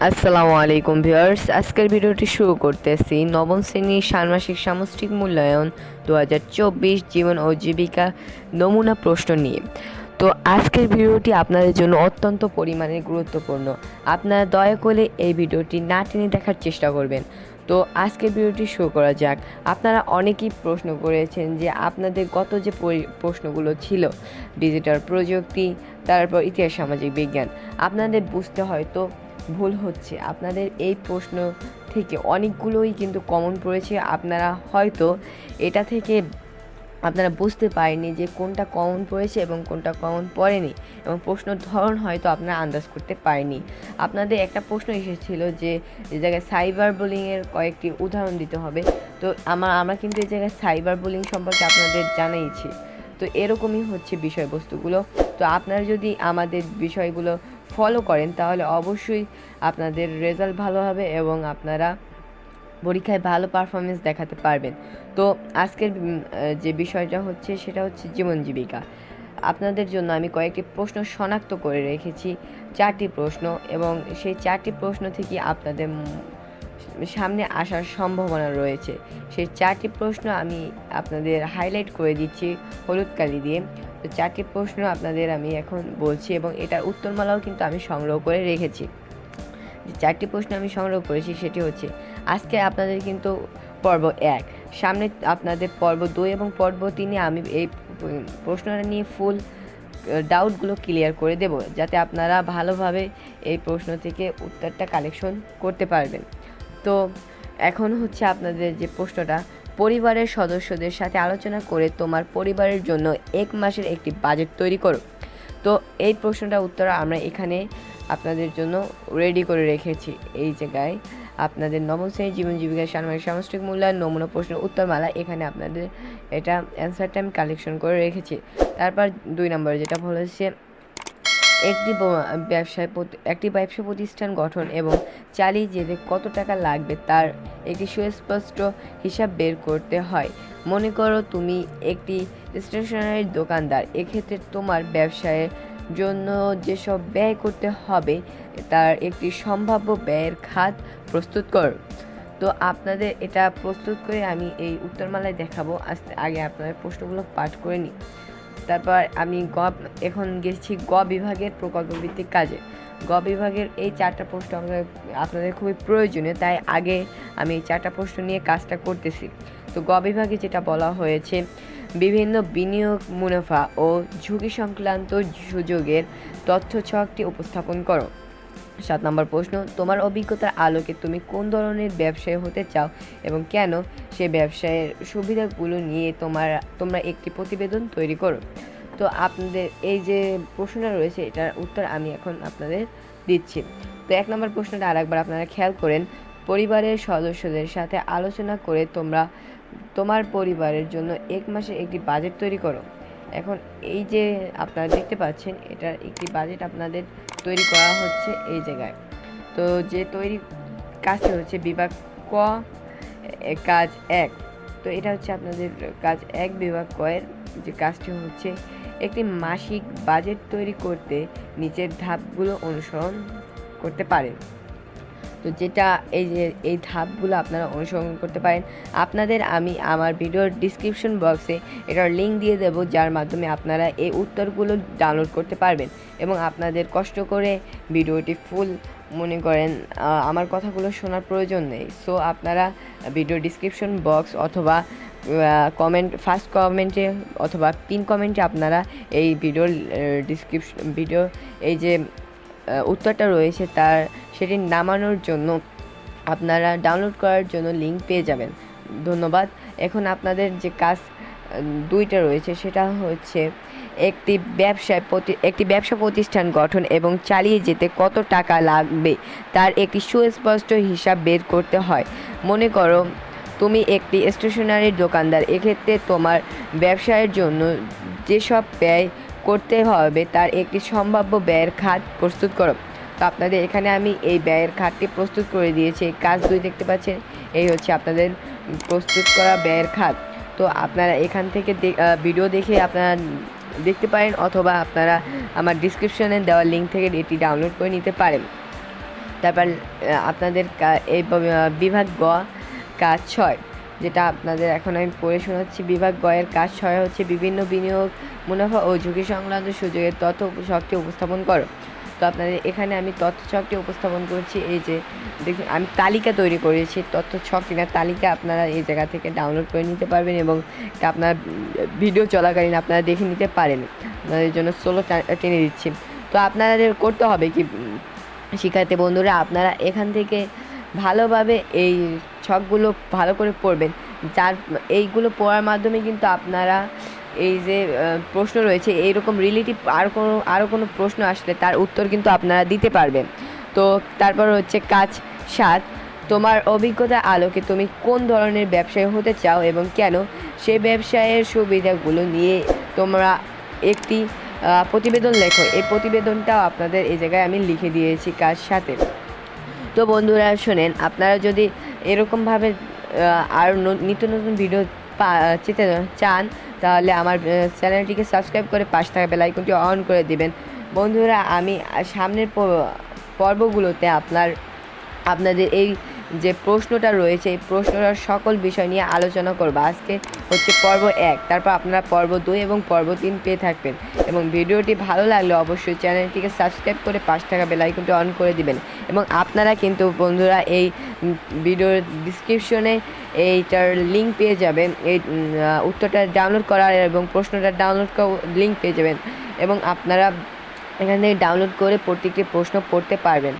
আসসালামু আলাইকুম ভিউয়ার্স, আজকের ভিডিওটি শুরু করতেছি নবম শ্রেণির ষান্মাসিক সামষ্টিক মূল্যায়ন দু হাজার চব্বিশ জীবন ও জীবিকা নমুনা প্রশ্ন নিয়ে। তো আজকের ভিডিওটি আপনাদের জন্য অত্যন্ত পরিমাণে গুরুত্বপূর্ণ। আপনারা দয়া করে এই ভিডিওটি না টেনে দেখার চেষ্টা করবেন। তো আজকের ভিডিওটি শুরু করা যাক। আপনারা অনেকেই প্রশ্ন করেছেন যে আপনাদের গত যে পরি- প্রশ্নগুলো ছিল, ডিজিটাল প্রযুক্তি, তারপর ইতিহাস, সামাজিক বিজ্ঞান, আপনাদের বুঝতে হয়তো ভুল হচ্ছে। আপনাদের এই প্রশ্ন থেকে অনেকগুলোই কিন্তু কমন পড়েছে। আপনারা হয়তো এটা থেকে আপনারা বুঝতে পারেননি যে কোনটা কমন পড়েছে এবং কোনটা কমন পড়েনি এবং প্রশ্ন ধরন হয়তো আপনারা আন্দাজ করতে পারেনি আপনাদের একটা প্রশ্ন এসেছিল যে এই জায়গায় সাইবার বুলিংয়ের কয়েকটি উদাহরণ দিতে হবে। তো আমার আমরা কিন্তু এই জায়গায় সাইবার বুলিং সম্পর্কে আপনাদের জানাইছি তো এরকমই হচ্ছে বিষয়বস্তুগুলো। তো আপনারা যদি আমাদের বিষয়গুলো ফলো করেন, তাহলে অবশ্যই আপনাদের রেজাল্ট ভালো হবে এবং আপনারা পরীক্ষায় ভালো পারফরমেন্স দেখাতে পারবেন। তো আজকের যে বিষয়টা হচ্ছে সেটা হচ্ছে জীবন জীবিকা। আপনাদের জন্য আমি কয়েকটি প্রশ্ন শনাক্ত করে রেখেছি, চারটি প্রশ্ন এবং সেই চারটি প্রশ্ন থেকে আপনাদের সামনে আসার সম্ভাবনা রয়েছে। সেই চারটি প্রশ্ন আমি আপনাদের হাইলাইট করে দিচ্ছি হলুদ কালি দিয়ে। তো চারটি প্রশ্ন আপনাদের আমি এখন বলছি এবং এটার উত্তরমালাও কিন্তু আমি সংগ্রহ করে রেখেছি। যে চারটি প্রশ্ন আমি সংগ্রহ করেছি সেটি হচ্ছে, আজকে আপনাদের কিন্তু পর্ব এক। সামনে আপনাদের পর্ব দুই এবং পর্ব তিনে আমি এই প্রশ্নটা নিয়ে ফুল ডাউটগুলো ক্লিয়ার করে দেব, যাতে আপনারা ভালোভাবে এই প্রশ্ন থেকে উত্তরটা কালেকশন করতে পারবেন। তো এখন হচ্ছে আপনাদের যে প্রশ্নটা পরিবারের সদস্যদের সাথে আলোচনা করে তোমার পরিবারের জন্য এক মাসের একটি বাজেট তৈরি করো। তো এই প্রশ্নটা উত্তর আমরা এখানে আপনাদের জন্য রেডি করে রেখেছি। এই জায়গায় আপনাদের নবম শ্রেণির জীবন জীবিকা সাময়িক সামষ্টিক মূল্যায়ন নমুনা প্রশ্নের উত্তরমালা এখানে আপনাদের এটা অ্যান্সারটা আমি কালেকশন করে রেখেছি। তারপর দুই নম্বরে যেটা বলেছে একটি ব্যবসায় একটি ব্যবসা প্রতিষ্ঠান গঠন এবং চালিয়ে যেতে কত টাকা লাগবে তার একটি সুস্পষ্ট হিসাব বের করতে হয়। মনে করো তুমি একটি স্টেশনারি দোকানদার, এক্ষেত্রে তোমার ব্যবসায়ের জন্য যেসব ব্যয় করতে হবে তার একটি সম্ভাব্য ব্যয়ের খাত প্রস্তুত করো। তো আপনাদের এটা প্রস্তুত করে আমি এই উত্তরমালায় দেখাবো। আস্তে আগে আপনাদের প্রশ্নগুলো পাঠ করে নিই তারপর আমি গ এখন গেছি গ বিভাগের প্রকল্প ভিত্তিক কাজে। গ বিভাগের এই চারটা পোস্ট আমাদের আপনাদের খুবই প্রয়োজনীয়, তাই আগে আমি এই চারটা পোস্ট নিয়ে কাজটা করতেছি। তো গ বিভাগে যেটা বলা হয়েছে, বিভিন্ন বিনিয়োগ মুনাফা ও ঝুঁকি সংক্রান্ত সুযোগের তথ্য ছকটি উপস্থাপন করো। সাত নম্বর প্রশ্ন, তোমার অভিজ্ঞতার আলোকে তুমি কোন ধরনের ব্যবসায়ী হতে চাও এবং কেন সে ব্যবসায়ের সুবিধাগুলো নিয়ে তোমার, তোমরা একটি প্রতিবেদন তৈরি করো? তো আপনাদের এই যে প্রশ্নটা রয়েছে, এটার উত্তর আমি এখন আপনাদের দিচ্ছি। তো এক নম্বর প্রশ্নটা আরেকবার আপনারা খেয়াল করেন, পরিবারের সদস্যদের সাথে আলোচনা করে তোমরা, তোমার পরিবারের জন্য এক মাসে একটি বাজেট তৈরি করো। এখন এই যে আপনারা দেখতে পাচ্ছেন, এটার একটি বাজেট আপনাদের তৈরি করা হচ্ছে এই জায়গায়। তো যে তৈরি কাজটি হচ্ছে বিভাগ ক কাজ এক। তো এটা হচ্ছে আপনাদের কাজ এক, বিভাগ কয়ের যে কাজটি হচ্ছে একটি মাসিক বাজেট তৈরি করতে নিচের ধাপগুলো অনুসরণ করতে পারেন তো যেটা এই যে, এই ধাপগুলো আপনারা অনুসরণ করতে পারেন, আপনাদের আমি আমার ভিডিওর ডিসক্রিপশন বক্সে এটার লিঙ্ক দিয়ে দেব, যার মাধ্যমে আপনারা এই উত্তরগুলো ডাউনলোড করতে পারবেন এবং আপনাদের কষ্ট করে ভিডিওটি ফুল মনে করেন আমার কথাগুলো শোনার প্রয়োজন নেই। সো আপনারা ভিডিও ডিসক্রিপশন বক্স অথবা কমেন্ট ফার্স্ট কমেন্টে অথবা পিন কমেন্টে আপনারা এই ভিডিওর ডিসক্রিপশন ভিডিও এই যে উত্তরটা রয়েছে তার, সেটি নামানোর জন্য। আপনারা ডাউনলোড করার জন্য লিঙ্ক পেয়ে যাবেন। ধন্যবাদ। এখন আপনাদের যে কাজ দুইটা রয়েছে, সেটা হচ্ছে একটি ব্যবসায় প্রতি, একটি ব্যবসা প্রতিষ্ঠান গঠন এবং চালিয়ে যেতে কত টাকা লাগবে তার একটি সুস্পষ্ট হিসাব বের করতে হয়। মনে করো, তুমি একটি স্টেশনারি দোকানদার, এক্ষেত্রে তোমার ব্যবসায়ের জন্য যেসব ব্যয় করতে হবে, তার একটি সম্ভাব্য ব্যয়ের খাত প্রস্তুত করো। তো আপনাদের এখানে আমি এই ব্যয়ের খাতটি প্রস্তুত করে দিয়েছি, এই কাজ দুই দেখতে পাচ্ছেন, এই হচ্ছে আপনাদের প্রস্তুত করা ব্যয়ের খাত। তো আপনারা এখান থেকে ভিডিও দেখে আপনারা দেখতে পারেন অথবা আপনারা আমার ডিসক্রিপশনে দেওয়া লিঙ্ক থেকে এটি ডাউনলোড করে নিতে পারেন। তারপর আপনাদের এই বিভাগ গ, কাজ ছয়, যেটা আপনাদের এখন আমি পড়ে শোনাচ্ছি। বিভাগ গয়ের কাজ ছয় হচ্ছে বিভিন্ন বিনিয়োগ মুনাফা ও ঝুঁকি সংক্রান্ত সুযোগের তথ্য শখটি উপস্থাপন করো। তো আপনাদের এখানে আমি তথ্য ছকটি উপস্থাপন করছি, এই যে দেখুন, আমি তালিকা তৈরি করেছি, তথ্য ছকটি না তালিকা আপনারা এই জায়গা থেকে ডাউনলোড করে নিতে পারবেন এবং আপনার ভিডিও চলাকালীন আপনারা দেখে নিতে পারেন। আপনাদের জন্য সোলো টেনে দিচ্ছি। তো আপনাদের করতে হবে কি, শিক্ষার্থী বন্ধুরা, আপনারা এখান থেকে ভালোভাবে এই ছকগুলো ভালো করে পড়বেন। যার, এইগুলো পড়ার মাধ্যমে কিন্তু আপনারা এই যে প্রশ্ন রয়েছে এইরকম রিলেটিভ আর কোনো আরও কোনো প্রশ্ন আসলে তার উত্তর কিন্তু আপনারা দিতে পারবেন। তো তারপর হচ্ছে কাজ সাত, তোমার অভিজ্ঞতা আলোকে তুমি কোন ধরনের ব্যবসায়ী হতে চাও এবং কেন? সেই ব্যবসায়ের সুবিধাগুলো নিয়ে তোমরা একটি প্রতিবেদন লেখো। এই প্রতিবেদনটাও আপনাদের এই জায়গায় আমি লিখে দিয়েছি কাজ সাথে তো বন্ধুরা, শোনেন, আপনারা যদি এরকমভাবে আর নিত্য নতুন ভিডিও চিতে চান, তাহলে আমার চ্যানেলটিকে সাবস্ক্রাইব করে পাশ থাকা বেলাইকনটি অন করে দিবেন। বন্ধুরা, আমি সামনের পর্বগুলোতে আপনার, আপনাদের এই যে প্রশ্নটা রয়েছে, এই প্রশ্নটার সকল বিষয় নিয়ে আলোচনা করব। আজকে হচ্ছে পর্ব এক। তারপর আপনারা পর্ব দুই এবং পর্ব তিন পেয়ে থাকবেন এবং ভিডিওটি ভালো লাগলে অবশ্যই চ্যানেলটিকে সাবস্ক্রাইব করে পাশ থাকা বেলাইকনটি অন করে দিবেন। এবং আপনারা কিন্তু বন্ধুরা এই ভিডিওর ডিসক্রিপশনে এইটার লিঙ্ক পেয়ে যাবেন। এই উত্তরটা ডাউনলোড করার এবং প্রশ্নটা ডাউনলোড লিঙ্ক পেয়ে যাবেন। এবং আপনারা এখান থেকে ডাউনলোড করে প্রত্যেকটি প্রশ্ন পড়তে পারবেন।